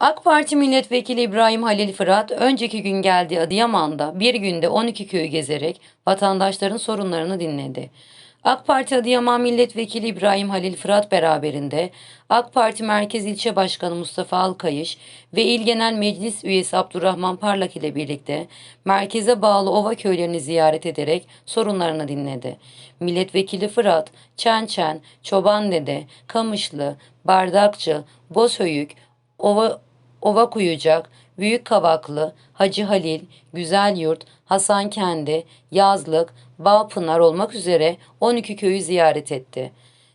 AK Parti Milletvekili İbrahim Halil Fırat, önceki gün geldiği Adıyaman'da bir günde 12 köyü gezerek vatandaşların sorunlarını dinledi. AK Parti Adıyaman Milletvekili İbrahim Halil Fırat beraberinde AK Parti Merkez İlçe Başkanı Mustafa Alkayış ve İl Genel Meclis Üyesi Abdurrahman Parlak ile birlikte merkeze bağlı ova köylerini ziyaret ederek sorunlarını dinledi. Milletvekili Fırat, Çençen, Çobandede, Kamışlı, Bardakçı, Bozhöyük, Ova, Ova Kuyucak, Büyük Kavaklı, Hacı Halil, Güzelyurt, Hasankendi, Yazlık, Bağpınar olmak üzere 12 köyü ziyaret etti.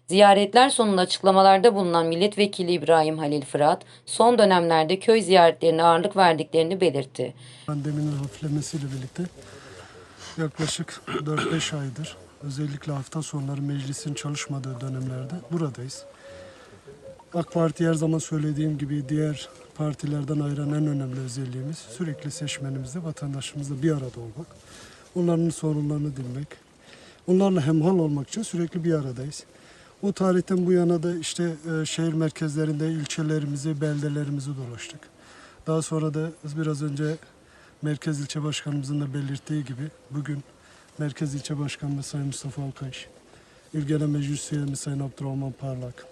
Ziyaretler sonunda açıklamalarda bulunan Milletvekili İbrahim Halil Fırat, son dönemlerde köy ziyaretlerine ağırlık verdiklerini belirtti. Pandeminin hafiflemesiyle birlikte yaklaşık 4-5 aydır özellikle hafta sonları meclisin çalışmadığı dönemlerde buradayız. AK Parti her zaman söylediğim gibi diğer partilerden ayıran en önemli özelliğimiz sürekli seçmenimizle, vatandaşımızla bir arada olmak. Onların sorunlarını dinlemek. Onlarla hemhal olmak için sürekli bir aradayız. O tarihten bu yana da işte e, şehir merkezlerinde ilçelerimizi, beldelerimizi dolaştık. Daha sonra da biraz önce Merkez İlçe Başkanımızın da belirttiği gibi bugün Merkez İlçe Başkanımız Sayın Mustafa Alkayış, İl Genel Meclis Üyemiz Sayın Abdurrahman Parlak,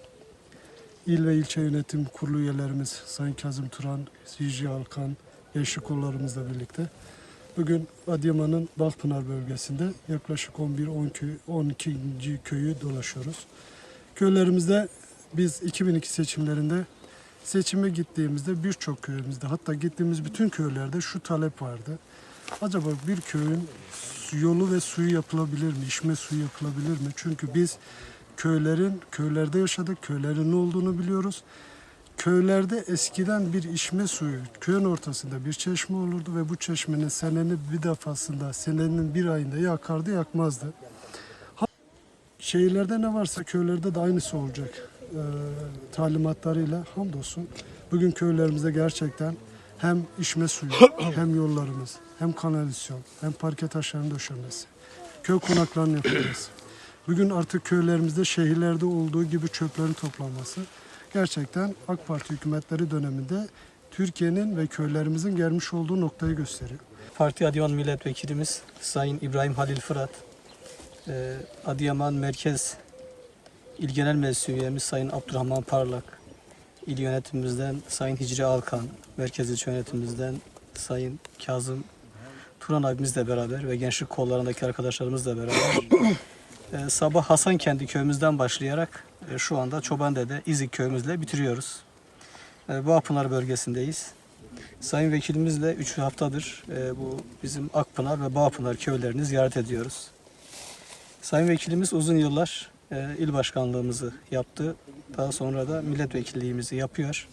İl ve ilçe yönetim kurulu üyelerimiz Sayın Kazım Turan, Zici Alkan, gençlik kollarımızla birlikte bugün Adıyaman'ın Balpınar bölgesinde yaklaşık 11 10 köy, 12. köyü dolaşıyoruz. Köylerimizde biz 2002 seçimlerinde seçime gittiğimizde birçok köyümüzde hatta gittiğimiz bütün köylerde şu talep vardı. Acaba bir köyün yolu ve suyu yapılabilir mi? İçme suyu yapılabilir mi? Çünkü biz köylerin köylerde yaşadık. Köylerin ne olduğunu biliyoruz. Köylerde eskiden bir içme suyu, köyün ortasında bir çeşme olurdu ve bu çeşmenin senenin bir defasında, senenin bir ayında yakardı yakmazdı. Şehirlerde ne varsa köylerde de aynısı olacak e, talimatlarıyla hamdolsun. Bugün köylerimizde gerçekten hem içme suyu, hem yollarımız, hem kanalizasyon, hem parke taşlarının döşenmesi, köy konaklarının yapılması. Bugün artık köylerimizde şehirlerde olduğu gibi çöplerin toplanması gerçekten AK Parti hükümetleri döneminde Türkiye'nin ve köylerimizin gelmiş olduğu noktayı gösteriyor. Parti Adıyaman Milletvekilimiz Sayın İbrahim Halil Fırat, e, Adıyaman Merkez İl Genel Meclis Üyemiz Sayın Abdurrahman Parlak, İl Yönetimimizden Sayın Hicri Alkan, Merkez İlçe Yönetimimizden Sayın Kazım Turan abimizle beraber ve gençlik kollarındaki arkadaşlarımızla beraber e, sabah Hasankendi köyümüzden başlayarak e, şu anda Çobande'de İzik köyümüzle bitiriyoruz. E, Bağpınar bölgesindeyiz. Sayın Vekilimizle 3 haftadır e, bu bizim Akpınar ve Bağpınar köylerini ziyaret ediyoruz. Sayın Vekilimiz uzun yıllar e, il başkanlığımızı yaptı. Daha sonra da milletvekilliğimizi yapıyor.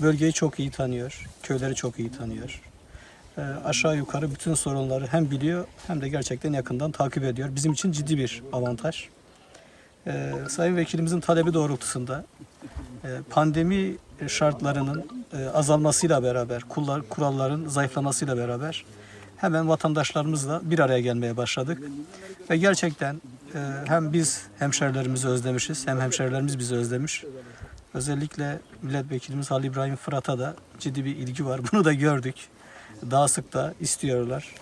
Bölgeyi çok iyi tanıyor, köyleri çok iyi tanıyor. E, aşağı yukarı bütün sorunları hem biliyor hem de gerçekten yakından takip ediyor. Bizim için ciddi bir avantaj. E, Sayın Vekilimizin talebi doğrultusunda e, pandemi şartlarının e, azalmasıyla beraber, kuralların zayıflamasıyla beraber hemen vatandaşlarımızla bir araya gelmeye başladık. Ve gerçekten e, hem biz hemşerilerimizi özlemişiz, hem hemşerilerimiz bizi özlemiş. Özellikle milletvekilimiz Halil İbrahim Fırat'a da ciddi bir ilgi var. Bunu da gördük. Daha sık da istiyorlar.